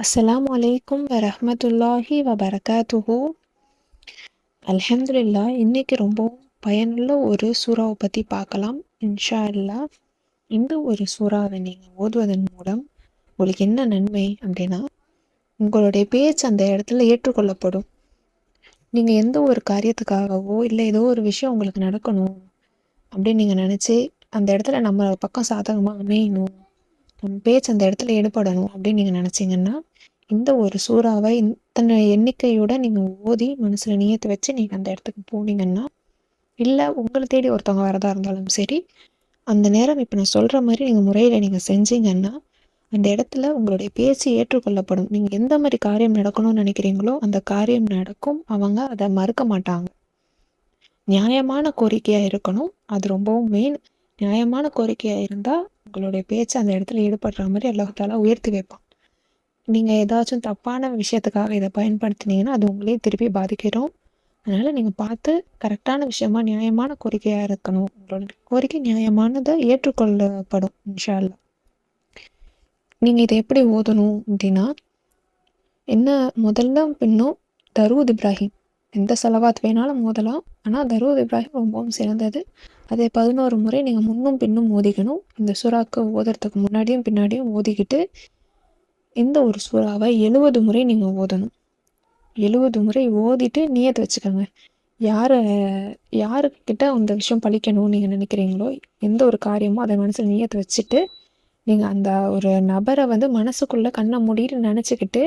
அஸ்லாம் வலைக்கும் வரமத்துல்லாஹி வபரகாத்துஹு அலமதுல்லா இன்னைக்கு ரொம்பவும் பயனுள்ள ஒரு சூறாவை பற்றி பார்க்கலாம். இன்ஷா அல்லாஹ் இந்த ஒரு சூறாவை நீங்கள் ஓதுவதன் மூலம் உங்களுக்கு என்ன நன்மை அப்படின்னா உங்களுடைய பேச்சு அந்த இடத்துல ஏற்றுக்கொள்ளப்படும். நீங்கள் எந்த ஒரு காரியத்துக்காகவோ இல்லை ஏதோ ஒரு விஷயம் உங்களுக்கு நடக்கணும் அப்படின்னு நீங்கள் நினச்சி அந்த இடத்துல நம்ம பக்கம் சாதகமாக அமையணும். நம்ம பேச்சு அந்த இடத்துல ஈடுபடணும் அப்படின்னு நீங்கள் நினச்சிங்கன்னா இந்த ஒரு சூறாவை இத்தனை எண்ணிக்கையோட நீங்கள் ஓதி மனசில் நியத்து வச்சு நீங்கள் அந்த இடத்துக்கு போனீங்கன்னா இல்லை உங்களை தேடி ஒருத்தவங்க வரதா இருந்தாலும் சரி அந்த நேரம் இப்போ நான் சொல்கிற மாதிரி நீங்கள் முறையில் நீங்கள் செஞ்சீங்கன்னா அந்த இடத்துல உங்களுடைய பேச்சு ஏற்றுக்கொள்ளப்படும். நீங்கள் எந்த மாதிரி காரியம் நடக்கணும்னு நினைக்கிறீங்களோ அந்த காரியம் நடக்கும். அவங்க அதை மறுக்க மாட்டாங்க. நியாயமான கோரிக்கையாக இருக்கணும். அது ரொம்பவும் மெயின் நியாயமான கோரிக்கையாக இருந்தால் உங்களுடைய பேச்சு அந்த இடத்துல ஈடுபடுற மாதிரி அல்லாஹால உயர்த்தி வைப்பான். நீங்கள் ஏதாச்சும் தப்பான விஷயத்துக்காக இதை பயன்படுத்தினீங்கன்னா அது உங்களே திருப்பி பாதிக்கிறோம் அதனால் நீங்கள் பார்த்து கரெக்டான விஷயமா நியாயமான கோரிக்கையாக இருக்கணும். உங்களோட கோரிக்கை நியாயமானதை ஏற்றுக்கொள்ளப்படும் இன்ஷா அல்லாஹ் நீங்கள் இதை எப்படி ஓதணும் அப்படின்னா என்ன முதல்ல பின்னும் தருவது இப்ராஹிம். எந்த செலவாத் வேணாலும் மோதலாம். ஆனால் தருவத் இப்ராஹிம் ரொம்பவும் சிறந்தது. அதை பதினோரு முறை நீங்கள் முன்னும் பின்னும் ஓதிக்கணும் இந்த சுறாக்கு ஓதுறதுக்கு முன்னாடியும் பின்னாடியும் ஓதிக்கிட்டு இந்த ஒரு சூறாவை எழுபது முறை நீங்கள் ஓதணும் எழுபது முறை ஓதிட்டு நீயத்தை வச்சுக்கோங்க. யாரை யாருக்கிட்ட அந்த விஷயம் பழிக்கணும்னு நீங்கள் நினைக்கிறீங்களோ எந்த ஒரு காரியமோ அதை மனசில் நீயத்தை வச்சுட்டு நீங்கள் அந்த ஒரு நபரை வந்து மனசுக்குள்ளே கண்ணை மூடிட்டு நினச்சிக்கிட்டு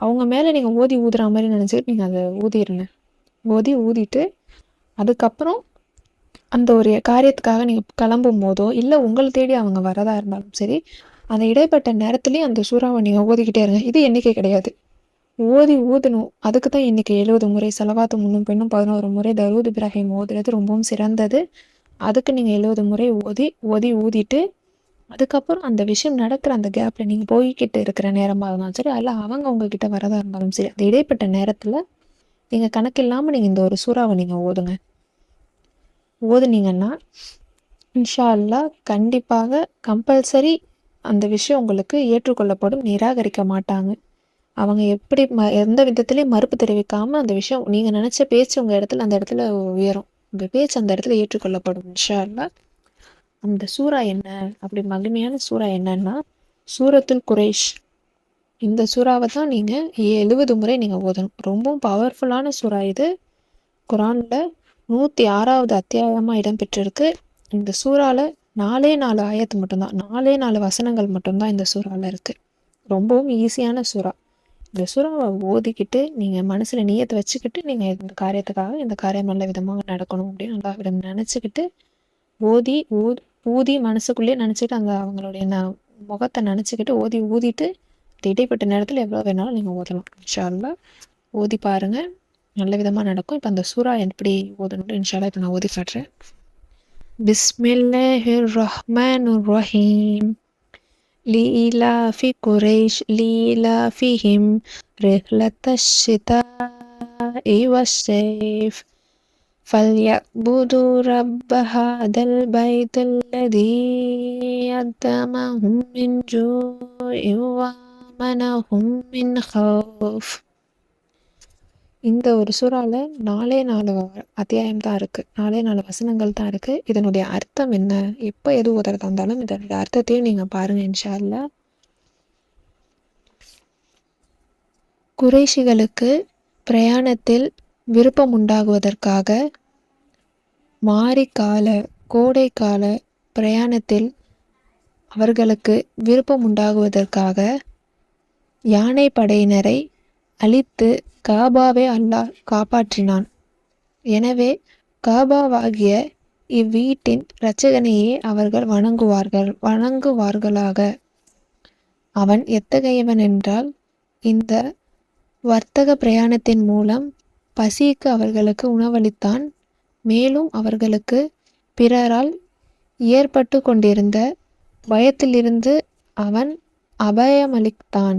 அவங்க மேலே நீங்கள் ஓதி ஊதுற மாதிரி நினச்சிட்டு நீங்கள் அதை ஊதிடுங்க ஓதி ஊதிட்டு அதுக்கப்புறம் அந்த ஒரு காரியத்துக்காக நீங்கள் கிளம்பும் போதோ இல்லை உங்களை தேடி அவங்க வரதா இருந்தாலும் சரி அந்த இடைப்பட்ட நேரத்துலேயும் அந்த சூறாவை நீங்கள் ஓதிக்கிட்டே இருங்க. இது எண்ணிக்கை கிடையாது. ஓதி ஊதணும். அதுக்கு தான் இன்றைக்கி எழுபது முறை செலவாத்து முன்னும் பெண்ணும் பதினோரு முறை தரூத் இப்ராஹிம் ஓதுறது ரொம்பவும் சிறந்தது. அதுக்கு நீங்கள் எழுபது முறை ஓதி ஓதி ஊதிட்டு அதுக்கப்புறம் அந்த விஷயம் நடக்கிற அந்த கேப்பில் நீங்கள் போய்கிட்டு இருக்கிற நேரமாக இருந்தாலும் சரி அல்ல அவங்க உங்ககிட்ட வரதா இருந்தாலும் சரி அந்த இடைப்பட்ட நேரத்தில் நீங்கள் கணக்கில்லாமல் நீங்கள் இந்த ஒரு சூறாவை நீங்கள் ஓதுங்க. ஓதுனீங்கன்னா இன்ஷா அல்லாஹ் கண்டிப்பாக கம்பல்சரி அந்த விஷயம் உங்களுக்கு ஏற்றுக்கொள்ளப்படும் நிராகரிக்க மாட்டாங்க. அவங்க எப்படி ம எந்த விதத்துலேயும் மறுப்பு தெரிவிக்காமல் அந்த விஷயம் நீங்கள் நினச்ச பேச்சு உங்கள் இடத்துல அந்த இடத்துல உயரும். உங்கள் பேச்சு அந்த இடத்துல ஏற்றுக்கொள்ளப்படும் இன்ஷா அல்லாஹ் அந்த சூறா என்ன? அப்படி மகிமையான சூறா என்னன்னா சூரத்துல் குரேஷ். இந்த சூறாவை தான் நீங்கள் எழுபது முறை நீங்கள் ஓதணும். ரொம்பவும் பவர்ஃபுல்லான சூறா இது. குரானில் நூற்றி ஆறாவது அத்தியாயமாக இடம்பெற்றிருக்கு இந்த சூறாவில் நாலே நாலு ஆயத்து மட்டும்தான். நாலே நாலு வசனங்கள் மட்டும்தான் இந்த சூறாவில் இருக்குது ரொம்பவும் ஈஸியான சூறா. இந்த சூறாவை ஓதிக்கிட்டு நீங்கள் மனசில் நீயத்தை வச்சுக்கிட்டு நீங்கள் இந்த காரியத்துக்காக இந்த காரியம் நல்ல விதமாக நடக்கணும் அப்படின்னு நல்லா விதம் நினச்சிக்கிட்டு ஓதி ஓ ஊதி மனசுக்குள்ளேயே நினச்சிட்டு அங்கே அவங்களுடைய ந முகத்தை நினச்சிக்கிட்டு ஓதி ஊதிட்டு இந்த இடைப்பட்ட நேரத்தில் எவ்வளோ வேணாலும் நீங்கள் ஓதலாம் இன்ஷா அல்லாஹ் ஓதி பாருங்கள் நல்ல விதமாக நடக்கும் இப்போ அந்த சூறா எப்படி ஓதணும்னு இன்ஷால்லா இப்போ நான் ஓதி காட்டுறேன் பிஸ்மில்லாஹிர் ரஹ்மானுர் ரஹீம் لإيلاف قريش لإيلافهم رحلة الشتاء والصيف فليعبدوا رب هذا البيت الذي أطعمهم من جوع وآمنهم من خوف இந்த ஒரு சூறாவில் நாலே நாலு அத்தியாயம் தான் இருக்குது நாலே நாலு வசனங்கள் தான் இருக்குது இதனுடைய அர்த்தம் என்ன எப்போ எது உதறதா இருந்தாலும் இதனுடைய அர்த்தத்தையும் நீங்கள் பாருங்கள் இன்ஷால்ல குறைஷிகளுக்கு பிரயாணத்தில் விருப்பம் உண்டாகுவதற்காக மாரிக்கால கோடைக்கால பிரயாணத்தில் அவர்களுக்கு விருப்பம் உண்டாகுவதற்காக யானை படையினரை அழித்து காபாவை அல்லாஹ் காப்பாற்றினான். எனவே காபாவாகிய இவ்வீட்டின் இரட்சகனையே அவர்கள் வணங்குவார்கள் வணங்குவார்களாக. அவன் எத்தகையவன் என்றால் இந்த வர்த்தக பிரயாணத்தின் மூலம் பசிக்கு அவர்களுக்கு உணவளித்தான். மேலும் அவர்களுக்கு பிறரால் ஏற்பட்டு கொண்டிருந்த பயத்திலிருந்து அவன் அபயமளித்தான்.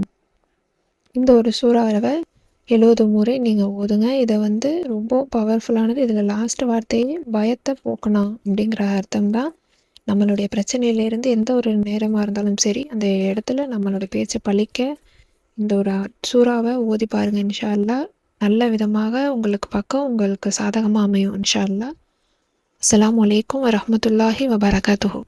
இந்த ஒரு சூறாவை எழுபது முறை நீங்கள் ஓதுங்க. இதை வந்து ரொம்ப பவர்ஃபுல்லானது இதில் லாஸ்ட் வார்த்தையே பயத்தை போக்கணும் அப்படிங்கிற அர்த்தம் தான் நம்மளுடைய பிரச்சனையிலேருந்து எந்த ஒரு நேரமாக இருந்தாலும் சரி அந்த இடத்துல நம்மளோட பேச்சை பழிக்க இந்த ஒரு சூறாவை ஓதி பாருங்கள் இன்ஷா அல்லா நல்ல விதமாக உங்களுக்கு பக்கம் உங்களுக்கு சாதகமாக அமையும் இன்ஷா அல்லா அஸ்ஸலாமு வலைக்கம் வரமத்துல்லாஹி வபரகாத்துஹூ.